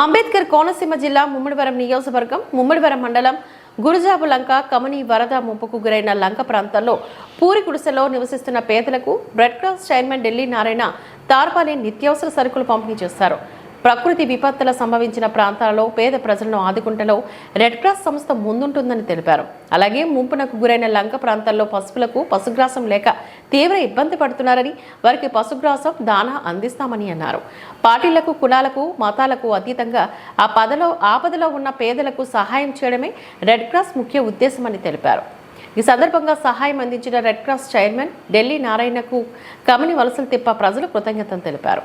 అంబేద్కర్ కోనసీమ జిల్లా ముమ్మడివరం నియోజకవర్గం ముమ్మడివరం మండలం గురుజాబు లంక కమని వరద ముంపుకు గురైన లంక ప్రాంతాల్లో పూరి గుడిసెలో నివసిస్తున్న పేదలకు bread cross chairman Delhi Narayana తార్పాలి నిత్యావసర సరుకులు పంపిణీ చేస్తారు. ప్రకృతి విపత్తుల సంభవించిన ప్రాంతాలలో పేద ప్రజలను ఆదుకుంటలో రెడ్ క్రాస్ సంస్థ ముందుంటుందని తెలిపారు. అలాగే ముంపునకు గురైన లంక ప్రాంతాల్లో పశువులకు పశుగ్రాసం లేక తీవ్ర ఇబ్బంది పడుతున్నారని వారికి పశుగ్రాసం దానా అందిస్తామని అన్నారు. పార్టీలకు కులాలకు మతాలకు అతీతంగా ఆ పదలో ఆపదలో ఉన్న పేదలకు సహాయం చేయడమే రెడ్ క్రాస్ ముఖ్య ఉద్దేశమని తెలిపారు. ఈ సందర్భంగా సహాయం అందించిన రెడ్ క్రాస్ చైర్మన్ ఢిల్లీ నారాయణకు కమిని వలసలు తిప్ప ప్రజలు కృతజ్ఞతలు తెలిపారు.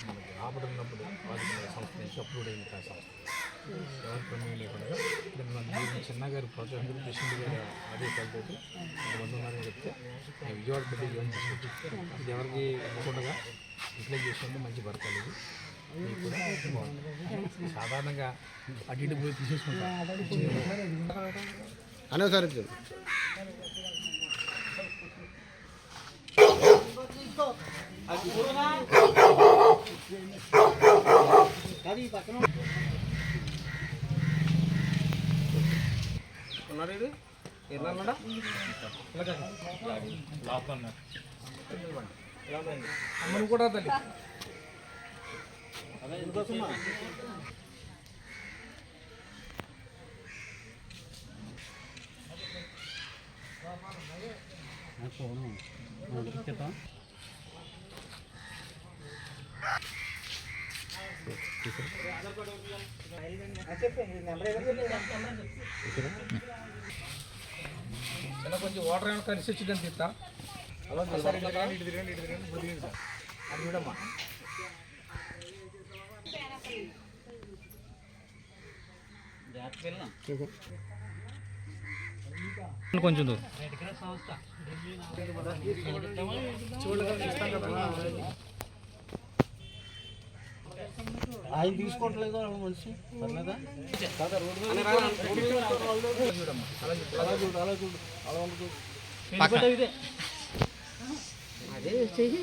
రాయచ్చు ఆపడున్నప్పుడు ఆదుకునే సంస్థ నుంచి అప్రూవ్ అయింది ఆ సంస్థ ఎవరి ప్రమేయం లేకుండా మన చిన్నగారి ప్రోత్సాహం కృష్ణుడి గారి ఆదేశాలతో కొంతమంది ఉన్నారని చెప్తే నేను విజయవాడ పెట్టి యోన్ తీసుకొచ్చి ఇది ఎవరికి ఇవ్వకుండా రిప్లై చేసినప్పుడు మంచి బతకాలి ఇది మీకు కూడా సాధారణంగా అటు ఇటు పోయి తీసేసుకుంటాం అనే సరే ఉన్నాడు ఇది ఎర్ర ఉన్నాడా అమ్మను కూడా తల్లి కొంచెం వాటర్ ఏమైనా కలిసి వచ్చిందని తిత్తా ఇటు అది చూడమ్మా కొంచెం దూరం ఆయన తీసుకోవట్లేదు మనిషి. పర్లేదా అలా చూడు అలా చూడు అలా చూడు.